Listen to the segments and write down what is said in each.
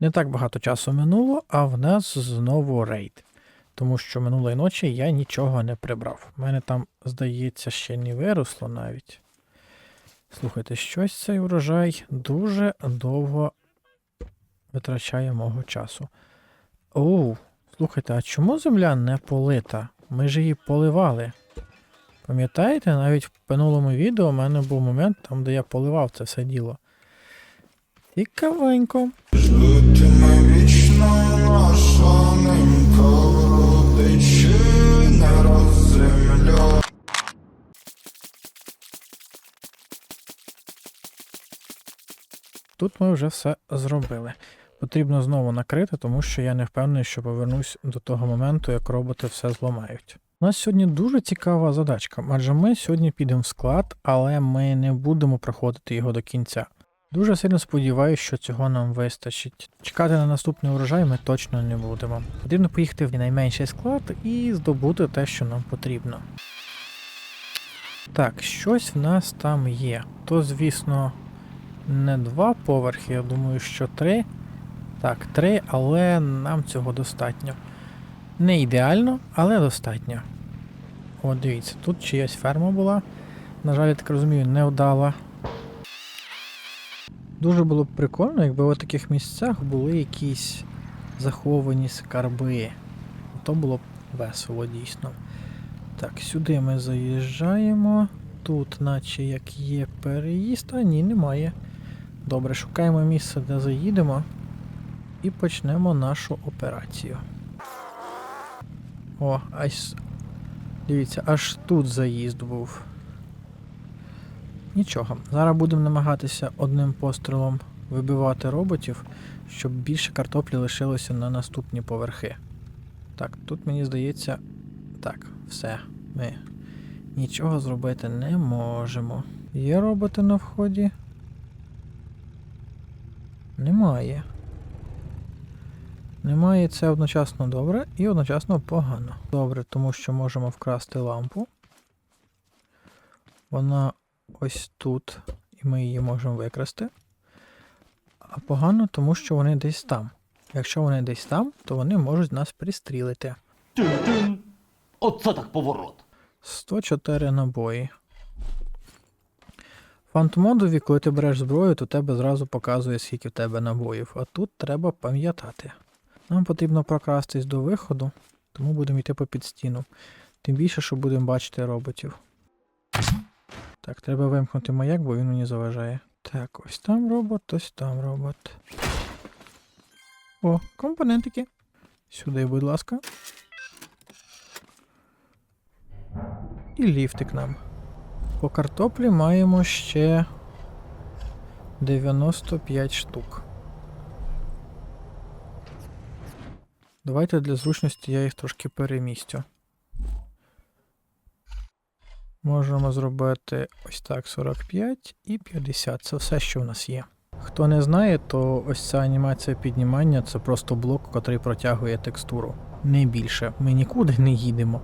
Не так багато часу минуло, а в нас знову рейд. Тому що минулої ночі я нічого не прибрав. У мене там, здається, ще не виросло навіть. Слухайте, щось цей урожай дуже довго витрачає мого часу. Оу, слухайте, а чому земля не полита? Ми ж її поливали. Пам'ятаєте, навіть в минулому відео у мене був момент, там, де я поливав це все діло. Цікавенько. Тут ми вже все зробили. Потрібно знову накрити, тому що я не впевнений, що повернусь до того моменту, як роботи все зламають. У нас сьогодні дуже цікава задачка, адже ми сьогодні підемо в склад, але ми не будемо проходити його до кінця. Дуже сильно сподіваюся, що цього нам вистачить. Чекати на наступний урожай ми точно не будемо. Потрібно поїхати в найменший склад і здобути те, що нам потрібно. Так, щось в нас там є. То, звісно, не два поверхи, я думаю, що три. Так, три, але нам цього достатньо. Не ідеально, але достатньо. О, дивіться, тут чиясь ферма була. На жаль, я так розумію, не вдала. Дуже було б прикольно, якби в таких місцях були якісь заховані скарби. То було б весело дійсно. Так, сюди ми заїжджаємо. Тут, наче як є переїзд, а ні, немає. Добре, шукаємо місце, де заїдемо. І почнемо нашу операцію. О, ась. Дивіться, аж тут заїзд був. Нічого. Зараз будемо намагатися одним пострілом вибивати роботів, щоб більше картоплі лишилося на наступні поверхи. Так, тут мені здається. Так, все. Ми нічого зробити не можемо. Є роботи на вході? Немає. Немає це одночасно добре і одночасно погано. Добре, тому що можемо вкрасти лампу. Вона ось тут, і ми її можемо викрасти. А погано, тому що вони десь там. Якщо вони десь там, то вони можуть нас пристрілити. Оце так поворот. 104 набої. В фантомодові, коли ти береш зброю, то тебе зразу показує, скільки в тебе набоїв. А тут треба пам'ятати. Нам потрібно прокрастись до виходу, тому будемо йти по під стіну. Тим більше, що будемо бачити роботів. Так, треба вимкнути маяк, бо він мені заважає. Так, ось там робот, ось там робот. О, компонентики. Сюди, будь ласка. І ліфтик нам. По картоплі маємо ще 95 штук. Давайте для зручності я їх трошки перемістю. Можемо зробити ось так 45 і 50. Це все, що в нас є. Хто не знає, то ось ця анімація піднімання це просто блок, який протягує текстуру. Не більше. Ми нікуди не їдемо.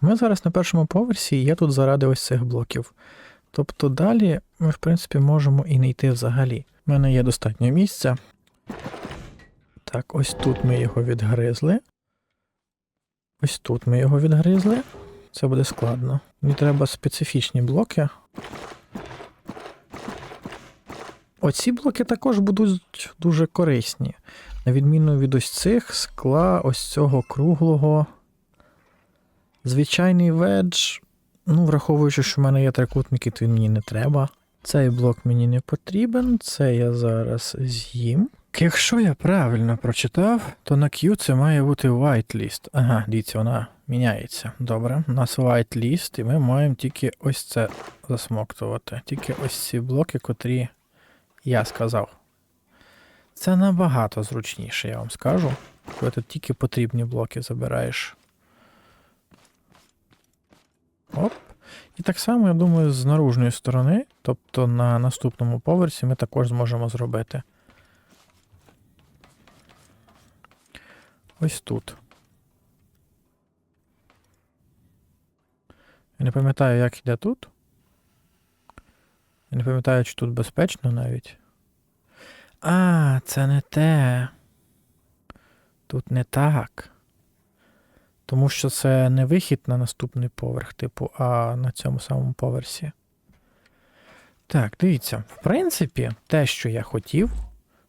Ми зараз на першому поверсі, і я тут заради ось цих блоків. Тобто далі ми, в принципі, можемо і не йти взагалі. У мене є достатньо місця. Так, ось тут ми його відгризли. Ось тут ми його відгризли. Це буде складно. Мені треба специфічні блоки. Оці блоки також будуть дуже корисні. На відміну від ось цих скла, ось цього круглого. Звичайний ведж. Ну, враховуючи, що в мене є трикутники, то він мені не треба. Цей блок мені не потрібен, це я зараз з'їм. Якщо я правильно прочитав, то на Q це має бути whitelist. Ага, дивіться, вона міняється. Добре. У нас whitelist, і ми маємо тільки ось це засмоктувати. Тільки ось ці блоки, котрі я сказав. Це набагато зручніше, я вам скажу. Коли ти тільки потрібні блоки забираєш. Оп. І так само, я думаю, з наружної сторони, тобто на наступному поверсі, ми також зможемо зробити. Ось тут. Я не пам'ятаю, як йде тут. Я не пам'ятаю, чи тут безпечно навіть. А, це не те. Тут не так. Тому що це не вихід на наступний поверх, типу, а на цьому самому поверсі. Так, дивіться, в принципі, те, що я хотів,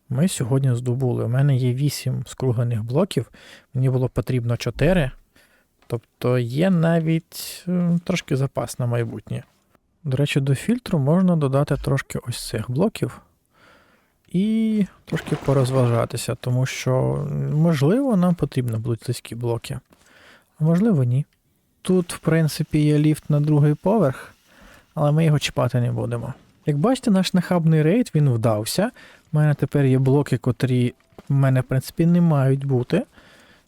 ми сьогодні здобули. У мене є 8 скруглених блоків, мені було потрібно 4. Тобто є навіть е, трошки запас на майбутнє. До речі, до фільтру можна додати трошки ось цих блоків і трошки порозважатися, тому що, можливо, нам потрібно будуть близькі блоки. Можливо, ні. Тут, в принципі, є ліфт на другий поверх, але ми його чіпати не будемо. Як бачите, наш нахабний рейд він вдався. У мене тепер є блоки, котрі в мене, в принципі, не мають бути.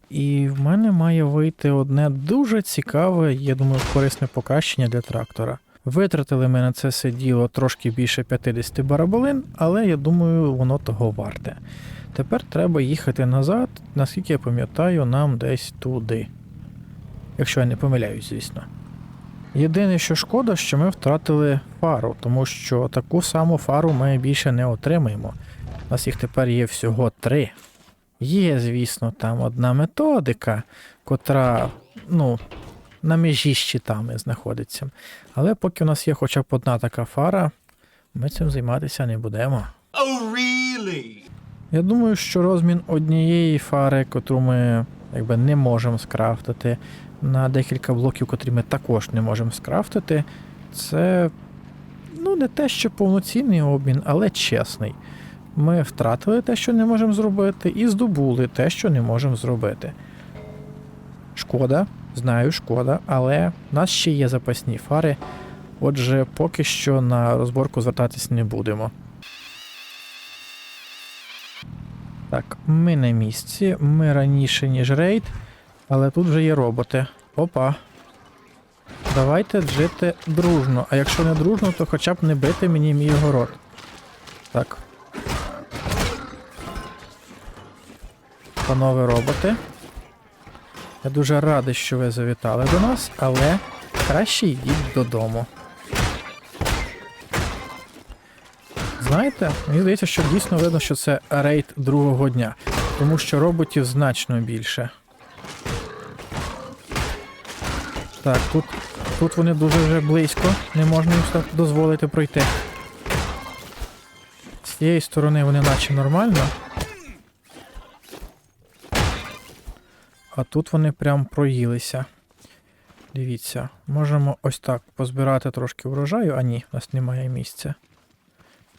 І в мене має вийти одне дуже цікаве, я думаю, корисне покращення для трактора. Витратили ми на це все діло трошки більше 50 бараболин, але я думаю, воно того варте. Тепер треба їхати назад, наскільки я пам'ятаю, нам десь туди. Якщо я не помиляюсь, звісно. Єдине, що шкода, що ми втратили фару, тому що таку саму фару ми більше не отримаємо. У нас їх тепер є всього три. Є, звісно, там одна методика, котра, ну, на межі з щитами знаходиться. Але поки у нас є хоча б одна така фара, ми цим займатися не будемо. Oh, really? Я думаю, що розмін однієї фари, котру ми якби не можемо скрафтити, на декілька блоків, котрі ми також не можемо скрафтити, це ну не те, що повноцінний обмін, але чесний. Ми втратили те, що не можемо зробити, і здобули те, що не можемо зробити. Шкода, знаю, шкода, але в нас ще є запасні фари. Отже, поки що на розборку звертатись не будемо. Так, ми на місці, ми раніше, ніж рейд, але тут вже є роботи. Опа. Давайте жити дружно. А якщо не дружно, то хоча б не бити мені мій город. Так. Панове роботи. Я дуже радий, що ви завітали до нас, але краще йдіть додому. Знаєте, мені здається, що дійсно видно, що це рейд другого дня, тому що роботів значно більше. Так, тут, тут вони дуже вже близько, не можна їм так дозволити пройти. З цієї сторони вони наче нормально. А тут вони прям проїлися. Дивіться, можемо ось так позбирати трошки врожаю, а ні, у нас немає місця.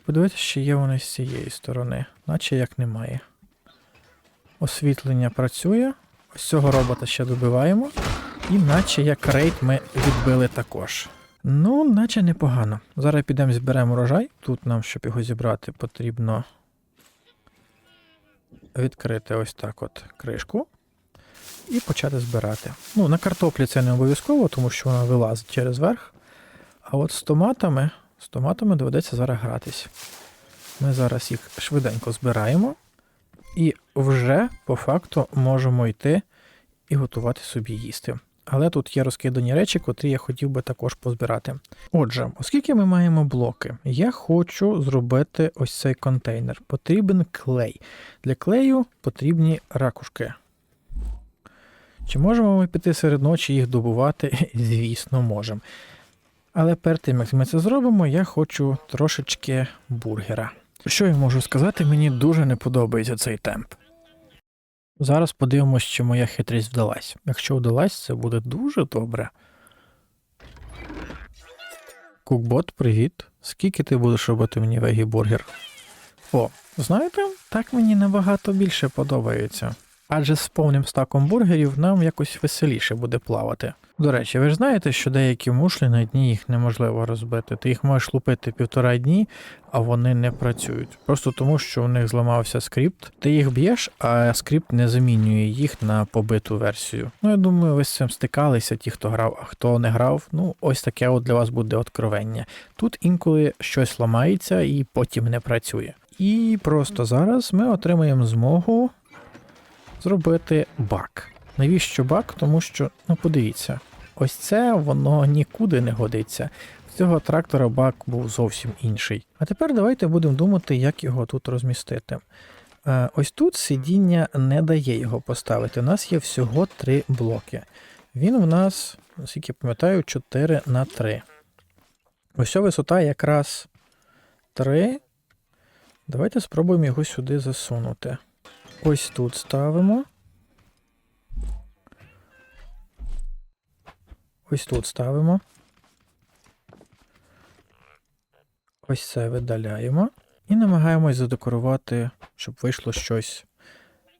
Подивіться, чи є вони з цієї сторони, наче як немає. Освітлення працює. Ось цього робота ще добиваємо. І наче як рейд ми відбили також. Ну, наче непогано. Зараз підемо зберемо урожай. Тут нам, щоб його зібрати, потрібно відкрити ось так от кришку і почати збирати. Ну, на картоплі це не обов'язково, тому що вона вилазить через верх. А от з томатами, з томатами доведеться зараз гратись. Ми зараз їх швиденько збираємо і вже по факту можемо йти і готувати собі їсти. Але тут є розкидані речі, котрі я хотів би також позбирати. Отже, оскільки ми маємо блоки, я хочу зробити ось цей контейнер. Потрібен клей. Для клею потрібні ракушки. Чи можемо ми піти серед ночі їх добувати? Звісно, можемо. Але перед тим, як ми це зробимо, я хочу трошечки бургера. Що я можу сказати, мені дуже не подобається цей темп. Зараз подивимось, чи моя хитрість вдалась. Якщо вдалась, це буде дуже добре. Кукбот, привіт. Скільки ти будеш робити мені вегі-бургер? О, знаєте, так мені набагато більше подобається. Адже з повним стаком бургерів нам якось веселіше буде плавати. До речі, ви ж знаєте, що деякі мушлі на дні їх неможливо розбити. Ти їх можеш лупити півтора дні, а вони не працюють. Просто тому, що у них зламався скрипт. Ти їх б'єш, а скрипт не замінює їх на побиту версію. Ну, я думаю, ви з цим стикалися, ті, хто грав, а хто не грав, ну ось таке от для вас буде откровення. Тут інколи щось ламається і потім не працює. І просто зараз ми отримаємо змогу зробити бак. Навіщо бак? Тому що, ну подивіться, ось це воно нікуди не годиться. В цього трактора бак був зовсім інший. А тепер давайте будемо думати, як його тут розмістити. Е, ось тут сидіння не дає його поставити. У нас є всього три блоки. Він у нас, наскільки я пам'ятаю, 4 на 3. Ось висота якраз 3. Давайте спробуємо його сюди засунути. Ось тут ставимо. Ось тут ставимо. Ось це видаляємо. І намагаємось задекорувати, щоб вийшло щось,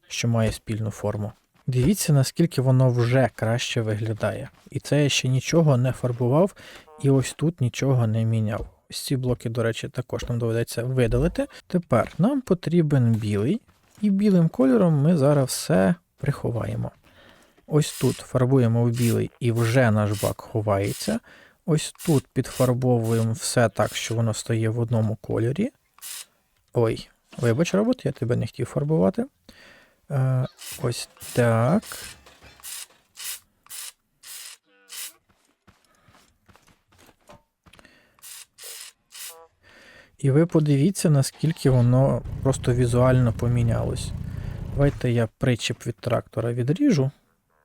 що має спільну форму. Дивіться, наскільки воно вже краще виглядає. І це я ще нічого не фарбував, і ось тут нічого не міняв. Ось ці блоки, до речі, також нам доведеться видалити. Тепер нам потрібен білий, і білим кольором ми зараз все приховаємо. Ось тут фарбуємо в білий і вже наш бак ховається. Ось тут підфарбовуємо все так, що воно стає в одному кольорі. Ой, вибач, робот, я тебе не хотів фарбувати. Е, ось так. І ви подивіться, наскільки воно просто візуально помінялось. Давайте я причіп від трактора відріжу.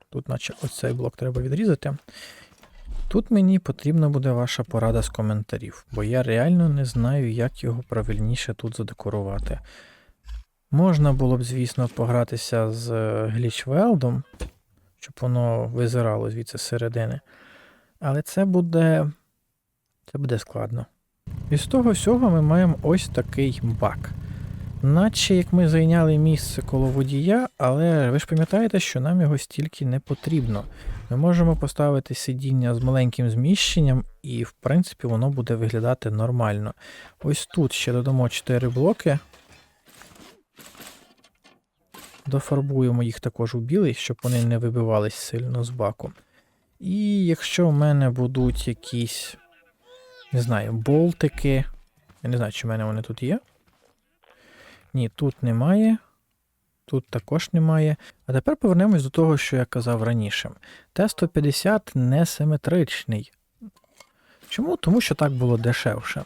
Тут, наче, ось цей блок треба відрізати. Тут мені потрібна буде ваша порада з коментарів, бо я реально не знаю, як його правильніше тут задекорувати. Можна було б, звісно, погратися з глічвелдом, щоб воно визирало звідси середини. Але це буде. Це буде складно. І з того всього ми маємо ось такий бак. Наче як ми зайняли місце коло водія, але ви ж пам'ятаєте, що нам його стільки не потрібно. Ми можемо поставити сидіння з маленьким зміщенням, і, в принципі, воно буде виглядати нормально. Ось тут ще додамо 4 блоки. Дофарбуємо їх також у білий, щоб вони не вибивались сильно з баку. І якщо в мене будуть якісь, не знаю, болтики. Я не знаю, чи в мене вони тут є. Ні, тут немає. Тут також немає. А тепер повернемось до того, що я казав раніше. Т-150 не симетричний. Чому? Тому що так було дешевше.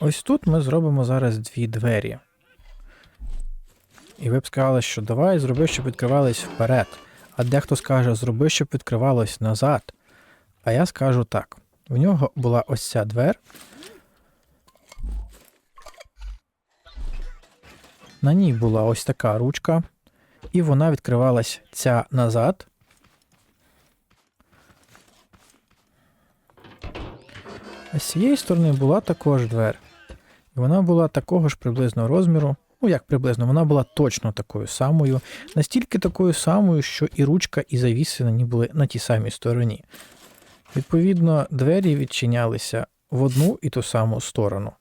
Ось тут ми зробимо зараз дві двері. І ви б сказали, що давай зроби, щоб відкривались вперед. А дехто скаже, зроби, щоб відкривалось назад. А я скажу так: в нього була ось ця двер. На ній була ось така ручка, і вона відкривалась ця назад. А з цієї сторони була також двер. І вона була такого ж приблизно розміру. Ну, як приблизно, вона була точно такою самою, настільки такою самою, що і ручка, і завіси на ній були на тій самій стороні. Відповідно, двері відчинялися в одну і ту саму сторону.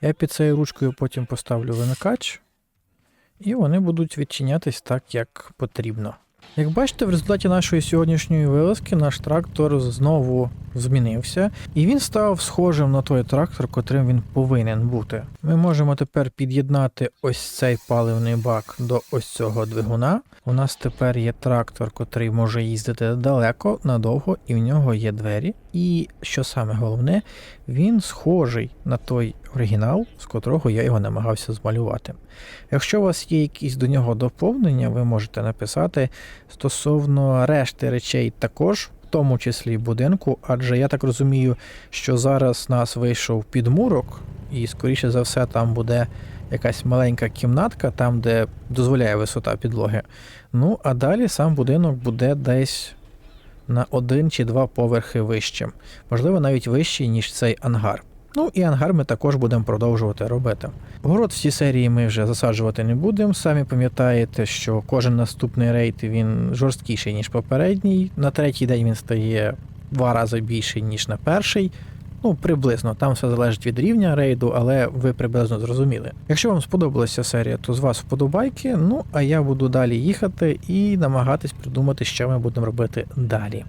Я під цією ручкою потім поставлю вимикач, і вони будуть відчинятись так, як потрібно. Як бачите, в результаті нашої сьогоднішньої вилазки наш трактор знову змінився, і він став схожим на той трактор, котрим він повинен бути. Ми можемо тепер під'єднати ось цей паливний бак до ось цього двигуна. У нас тепер є трактор, котрий може їздити далеко, надовго, і в нього є двері. І що саме головне, він схожий на той оригінал, з котрого я його намагався змалювати. Якщо у вас є якісь до нього доповнення, ви можете написати стосовно решти речей також, в тому числі будинку, адже я так розумію, що зараз нас вийшов підмурок, і скоріше за все там буде якась маленька кімнатка, там, де дозволяє висота підлоги. Ну, а далі сам будинок буде десь на один чи два поверхи вищим, можливо, навіть вищий, ніж цей ангар. Ну і ангар ми також будемо продовжувати робити. Город в цій серії ми вже засаджувати не будемо. Самі пам'ятаєте, що кожен наступний рейд він жорсткіший, ніж попередній. На третій день він стає два рази більший, ніж на перший. Ну, приблизно, там все залежить від рівня рейду, але ви приблизно зрозуміли. Якщо вам сподобалася серія, то з вас вподобайки. Ну а я буду далі їхати і намагатись придумати, що ми будемо робити далі.